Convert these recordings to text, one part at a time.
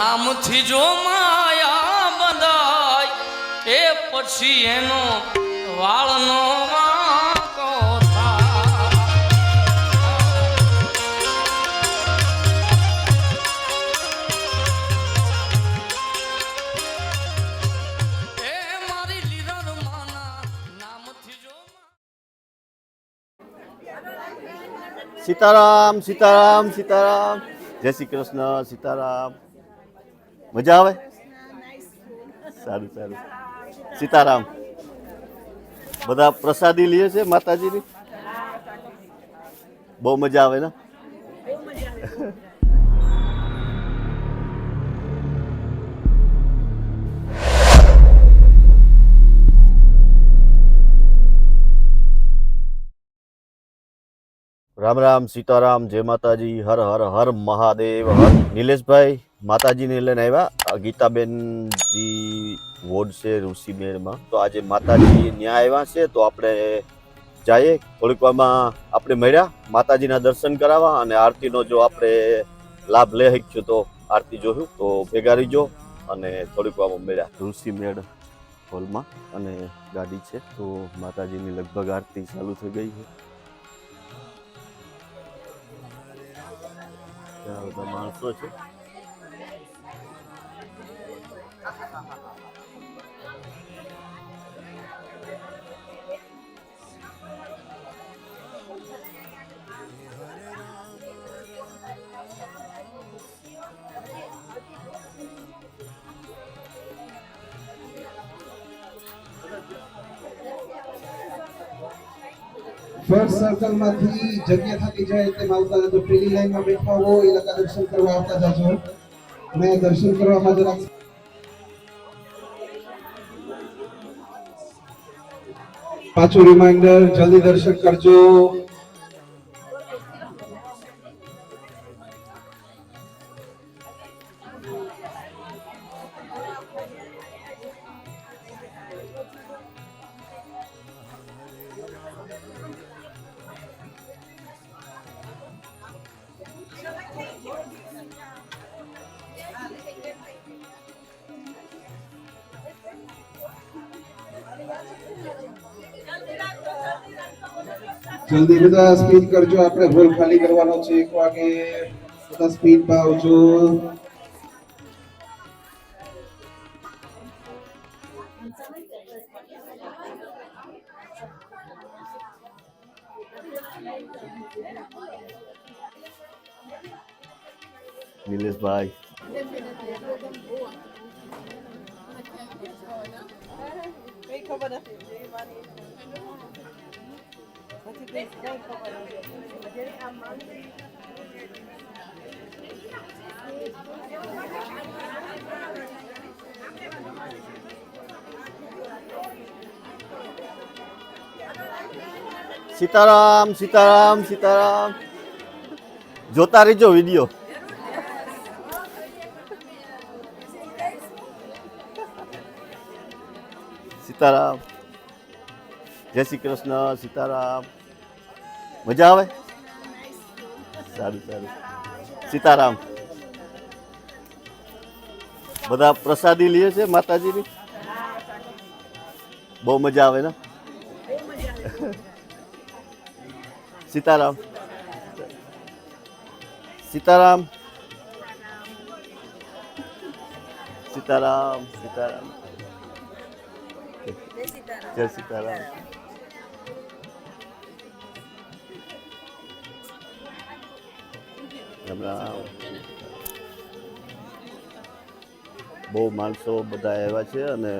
નામથી જો માયા બંધાય, એ પછી એનો વાળનો વાંકો સીતારામ સીતારામ સીતારામ. જય શ્રી કૃષ્ણ, સીતારામ. મજા આવે? સારું સારું. સીતારામ. બધા પ્રસાદી લે છે માતાજીની? બહુ મજા આવે ને? રામ રામ સીતારામ જય માતાજી હર હર હર મહાદેવ હર નિલેશભાઈ. માતાજીને લઈને આવ્યા. ગીતાબેનજી વોર્ડ છે ઋષિમેરમાં તો આજે માતાજી ન્યા આવ્યા છે, તો આપણે જઈએ. થોડીક વારમાં આપણે મળ્યા, માતાજીના દર્શન કરાવવા અને આરતીનો જો આપણે લાભ લઈ શકીશું તો આરતી જોયું તો ભેગા રહીજો અને થોડીક વારમાં મળ્યા. ઋષિમેળ હોલમાં અને ગાડી છે. તો માતાજીની લગભગ આરતી ચાલુ થઈ ગઈ છે. બધા માણસો છે. ફર્સ્ટ સર્કલમાંથી જગ્યા થતી જાય તેમ આવતા જજો પેલી લાઈનમાં બેઠા હોય, એ લોકો દર્શન કરવા આવતા જાજો. મેં દર્શન કરવામાં જરાક પાછું રિમાઇન્ડર જલ્દી દર્શન કરજો. જલ્દી બધા સ્પીડ કરજો. આપણે હોલ ખાલી કરવાનો છે. એક વાગે બધા સ્પીડમાં આવજો. નિલેશભાઈ. કઈ ખબર નથી? સીતારામ સીતારામ સીતારામ. જોતા રહેજો વીડિયો. સીતારામ. જય શ્રી કૃષ્ણ, સીતારામ. મજા આવે? સારું સારું. સીતારામ. બધા પ્રસાદી લે છે માતાજીની? બહુ મજા આવે ને? સીતારામ. સીતારામ. સીતારામ સીતારામ. જય સીતારામ. રામ બહુ માણસો બધા આવ્યા છે અને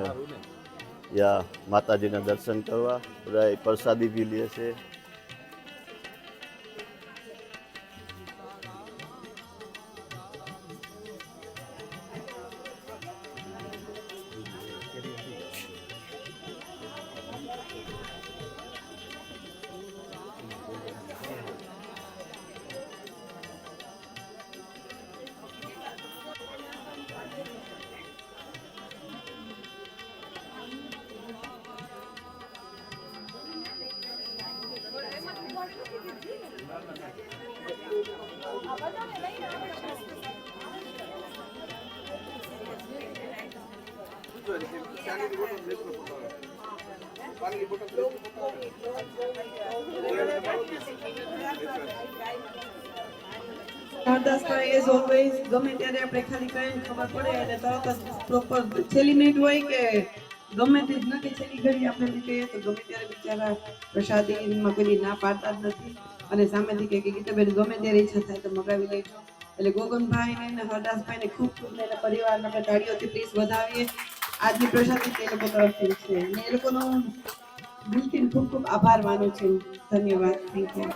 યા માતાજીના દર્શન કરવા બધા પ્રસાદી બી લે છે. હરદાસભાઈ અને સામેથી મગાવી લેજો. એટલે ગોગનભાઈને અને હરદાસભાઈને ખૂબ ખૂબ એના પરિવારને પ્લીઝ વધાવીએ. આજની પ્રસાદી તે લોકો તરફથી છે. એ લોકોનો દિલથી ખૂબ ખૂબ આભાર માનું છું. ધન્યવાદ. થેન્ક યુ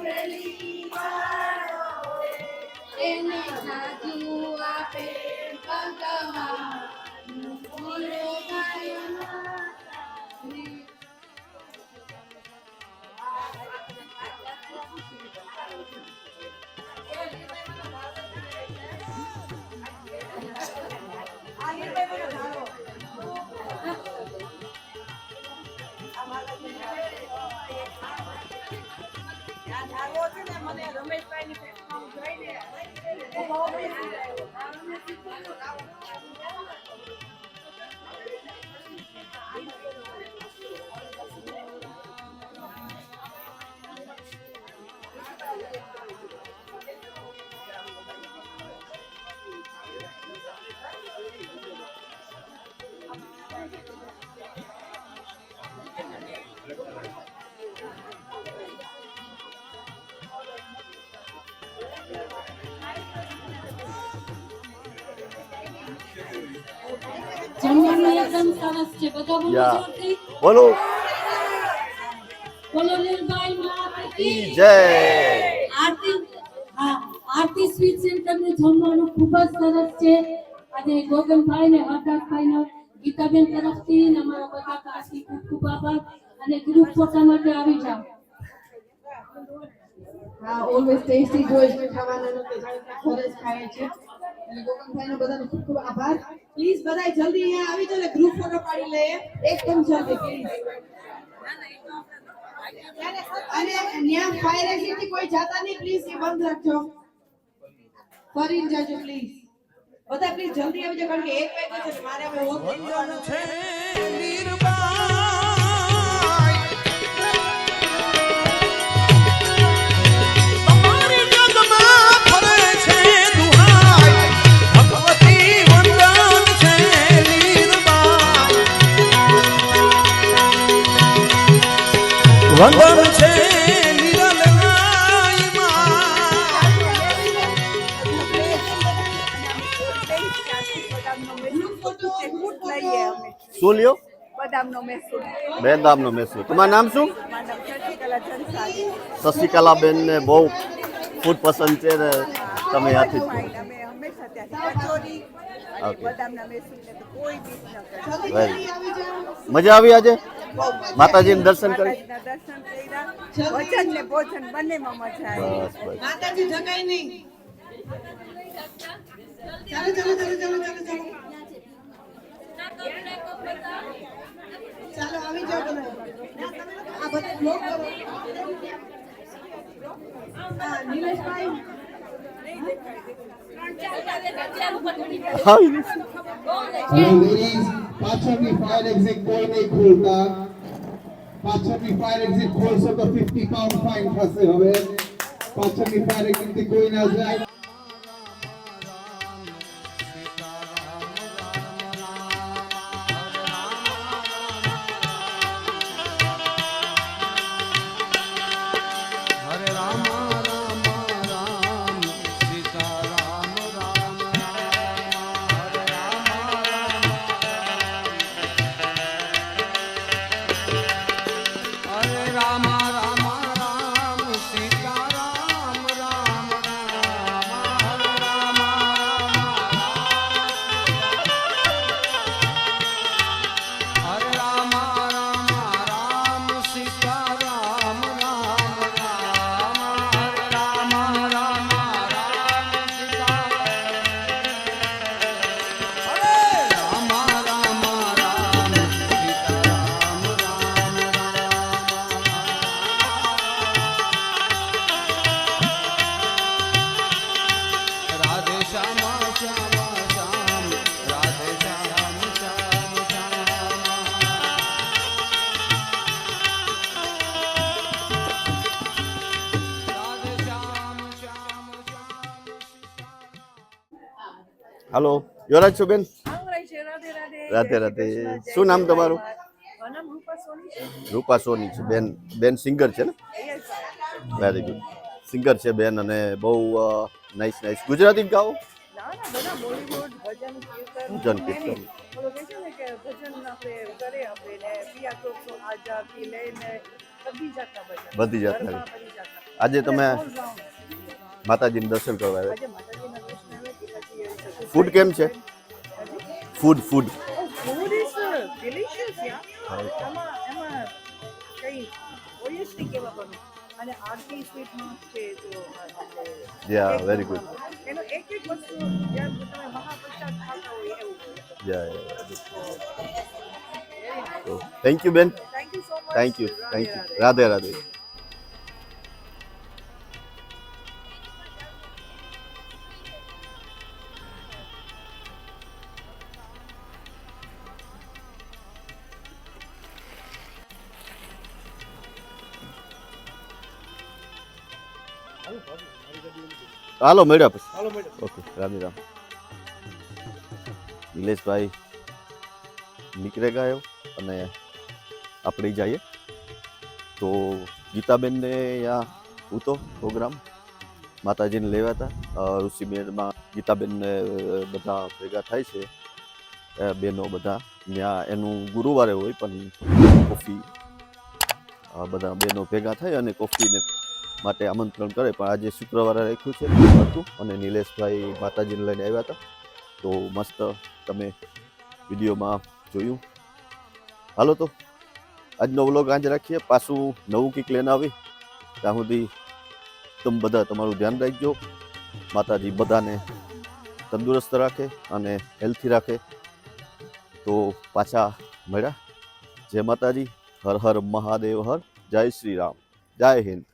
જમવાનું એકદમ સરસ છે. બધા બોલો જોરથી. બોલો. બોલો લીલભાઈ મહારાજ કી. જય. આરતી હા આરતી સ્વીટ સેન્ટરનું જમવાનું ખૂબ જ સરસ છે. આજે ગોગનભાઈ ને હરદાસભાઈ નો ગીતાબેન તરફથી અમારા બધા કાશી ખૂબ ખૂબ આભાર. અને ગ્રુપ ફોટા માટે આવી જાઓ. હા ઓલવેઝ ટેસ્ટી જોઈ છે ખાવાના ઘરે જ ખાઈએ છે. અને નો બધાનો ખૂબ ખૂબ આભાર. પ્લીઝ બધા જલ્દી અહીંયા આવી જાવ ગ્રુપ ફોટો પાડી લઈએ. એકદમ જલ્દી પ્લીઝ અને ત્યાં ફાયર એક્ઝિટ કોઈ જાતા નહીં પ્લીઝ એ બંધ રાખજો. ફરીને જાજો પ્લીઝ બધા પ્લીઝ જલ્દી આવી જાવ કારણ કે એક વાગ્યો છે મારે હવે જવાનું છે. વંદન છે શું લ્યો? બદામનો મૈસૂર. બેદામનો મેસુ તમારું નામ શું? ને બહુ ફૂડ પસંદ છે ને તમે આથી જ અમે હંમેશા ત્યાંથી કચોરી અને Okay. બદામના મૈસૂરને તો કોઈ બીજ ન કરે જલ્દી Very. જલ્દી આવી જાઓ મજા આવી આજે? માતાજીના દર્શન કરી? દર્શન કર્યા. વચન ને ભોજન બંનેમાં મજા આવી. બસ બસ. માતાજી જગાય નહીં. ચાલો ચાલો ચાલો ચાલો ચાલો ચાલો. ચાલો આવી જાઓ તમે. આ બધું બ્લોક કરો. હા નિલેશભાઈ. પાછળની ફાયર એક્ઝિટ કોઈ નહીં ખોલતા. પાછળની ફાયર એક્ઝિટ ખોલશો તો 50 પાઉન્ડ ફાઇન થશે હવે પાછળની ફાયર એક્ઝિટથી કોઈ ના હલો યુવરાજ સુબેન રાધે રાધે. શું નામ તમારું? રૂપા સોની છે. બેન બેન સિંગર છે ને? વેરી ગુડ સિંગર છે બેન અને બહુ નાઇસ નાઇસ ગુજરાતી ગાઓ ના ના બધા બોલીવુડ ભજન કીર્તન ભજન, કીર્તન. any. ઓલો કહે છે ને કે ભજન આપણે કરે આપણે ને પિયા તો સો આઝાદથી લઈને બધી જાતના ભજન બધી જાતના. ગરબા, બધી જાતના. આજે તમે all round. માતાજીનું દર્શન કરવા આવ્યા આજે માતાજીના દર્શન આવે કે પછી ફૂડ કેમ છે food food food is delicious યા એમાં એમાં કઈ હોય જ નહીં કહેવા પણ અને આરતી સ્વીટમાં છે Yeah, એક very good. એનો એક એક વસ્તુ જેમ તમે મહાપ્રસાદ ખાતા હોય એવું હોય. થેન્ક યુ બેન thank you so much thank you thank you Radhe Radhe. હાલો મળ્યા પછી. ઓકે રામ રામ નિલેશભાઈ નીકળે ગયો અને આપણે જઈએ. તો ગીતાબેનને ત્યાં ઉતો પ્રોગ્રામ. માતાજીને લેવા હતા ઋષિમેળમાં ગીતાબેનને બધા ભેગા થાય છે. બેનો બધા. ત્યાં એનું ગુરુવારે હોય પણ કોફી બધા બહેનો ભેગા થાય અને કોફીને માટે આમંત્રણ કરે. પણ આજે શુક્રવારે રાખ્યું છે અને નિલેશભાઈ માતાજીને લઈને આવ્યા હતા. તો મસ્ત તમે વિડીયોમાં જોયું. હાલો તો, આજનો વ્લોગ આજ રાખીએ. પાછું નવું કંઈક લઈને આવી. ત્યાં સુધી તમે બધા તમારું ધ્યાન રાખજો. માતાજી બધાને તંદુરસ્ત રાખે અને હેલ્થી રાખે. તો પાછા મળ્યા. જય માતાજી. હર હર મહાદેવ. હર જય શ્રી રામ. જય હિન્દ.